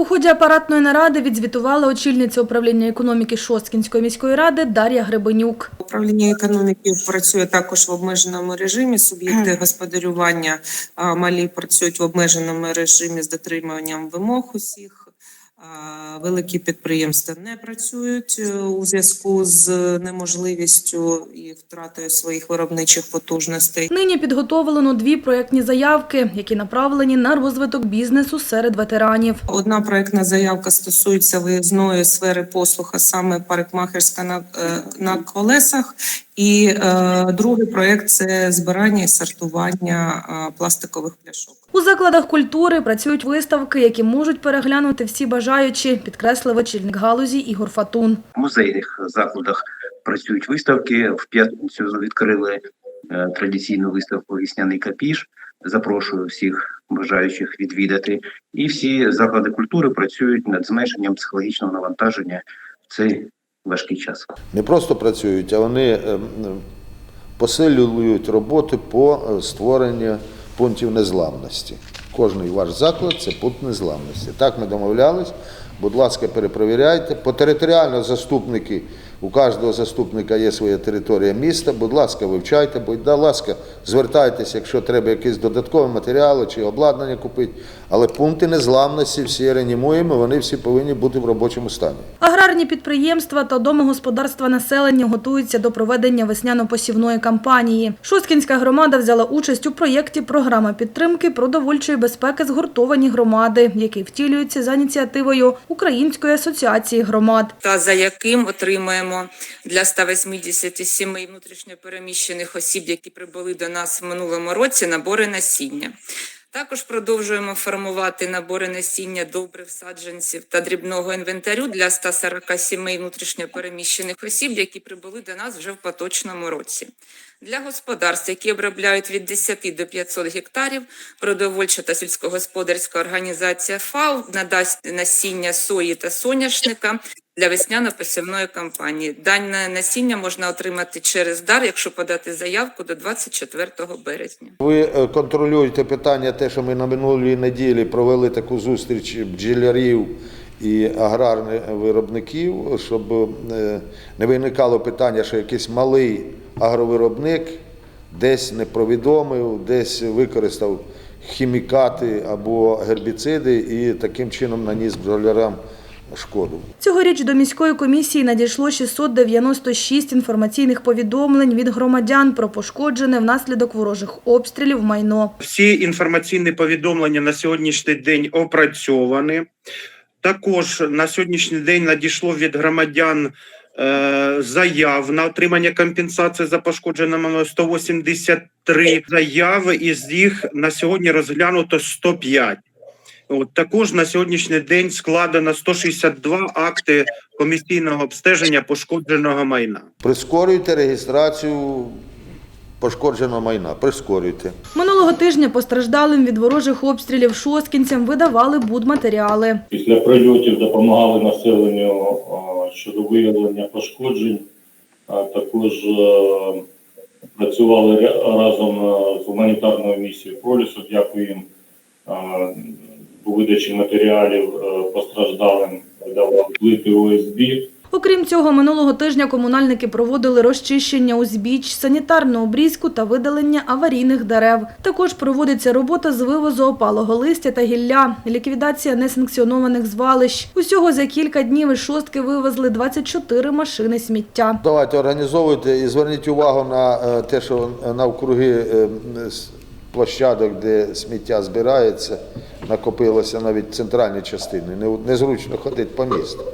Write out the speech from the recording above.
У ході апаратної наради відзвітувала очільниця управління економіки Шосткінської міської ради Дар'я Гребенюк. Управління економіки працює також в обмеженому режимі. Суб'єкти господарювання малі працюють в обмеженому режимі з дотриманням вимог усіх. Великі підприємства не працюють е, у зв'язку з неможливістю і втратою своїх виробничих потужностей. Нині підготовлено дві проєктні заявки, які направлені на розвиток бізнесу серед ветеранів. Одна проектна заявка стосується виїзної сфери послуг, а саме парикмахерська на, е, на колесах. І е, другий проект це збирання і сортування е, пластикових пляшок. У закладах культури працюють виставки, які можуть переглянути всі бажаючі, підкреслив очільник галузі Ігор Фатун. В музейних закладах працюють виставки. В п'ятницю відкрили е, традиційну виставку Вісняний капіш. Запрошую всіх бажаючих відвідати. І всі заклади культури працюють над зменшенням психологічного навантаження в цей важкий час. не просто працюють, а вони е, посилюють роботи по е, створенню пунктів незламності. Кожний ваш заклад це пункт незламності. Так ми домовлялись. Будь ласка, перепровіряйте. По територіально заступники, у кожного заступника є своя територія міста. Будь ласка, вивчайте, будь ласка, звертайтеся, якщо треба якісь додаткові матеріали чи обладнання купити. Але пункти незламності всі реанімуємо, вони всі повинні бути в робочому стані. Аграрні підприємства та домогосподарства населення готуються до проведення весняно-посівної кампанії. Шосткінська громада взяла участь у проєкті Програма підтримки продовольчої безпеки згуртовані громади, який втілюється за ініціативою Української асоціації громад. та за яким отримаємо для 187 внутрішньопереміщених осіб, які прибули до нас в минулому році, набори насіння. Також продовжуємо формувати набори насіння добрив, саджанців та дрібного інвентарю для 147 внутрішньопереміщених осіб, які прибули до нас вже в поточному році. Для господарств, які обробляють від 10 до 500 гектарів, продовольча та сільськогосподарська організація ФАО надасть насіння сої та соняшника для весняно-посівної кампанії. Дане насіння можна отримати через дар, якщо подати заявку до 24 березня. Ви е, контролюєте питання, те, що ми на минулій неділі провели таку зустріч бджілярів і аграрних виробників, щоб е, не виникало питання, що якийсь малий агровиробник десь не повідомив, десь використав хімікати або гербіциди і таким чином наніс бджолярам шкоду. Цьогоріч до міської комісії надійшло 696 інформаційних повідомлень від громадян про пошкоджене внаслідок ворожих обстрілів майно. Всі інформаційні повідомлення на сьогоднішній день опрацьовані. Також на сьогоднішній день надійшло від громадян е, заяв на отримання компенсації за пошкоджене майно 183 заяви, із їх на сьогодні розглянуто 105. От, також на сьогоднішній день складено 162 акти комісійного обстеження пошкодженого майна. Прискорюйте реєстрацію пошкодженого майна. Прискорюйте. Минулого тижня постраждалим від ворожих обстрілів шосткінцям видавали будматеріали. Після прильотів допомагали населенню щодо виявлення пошкоджень. А Також е, працювали разом е, з гуманітарною місією Пролісу. Дякую їм у видачі матеріалів е, постраждалим видавали плити ОСБ. Окрім цього, минулого тижня комунальники проводили розчищення узбіч, санітарну обрізку та видалення аварійних дерев. Також проводиться робота з вивозу опалого листя та гілля, ліквідація несанкціонованих звалищ. Усього за кілька днів із шостки вивезли 24 машини сміття. Давайте організовуйте і зверніть увагу на е, те, що навкруги е, площадок, де сміття збирається, накопилося навіть центральні частини. Незручно ходити по місту.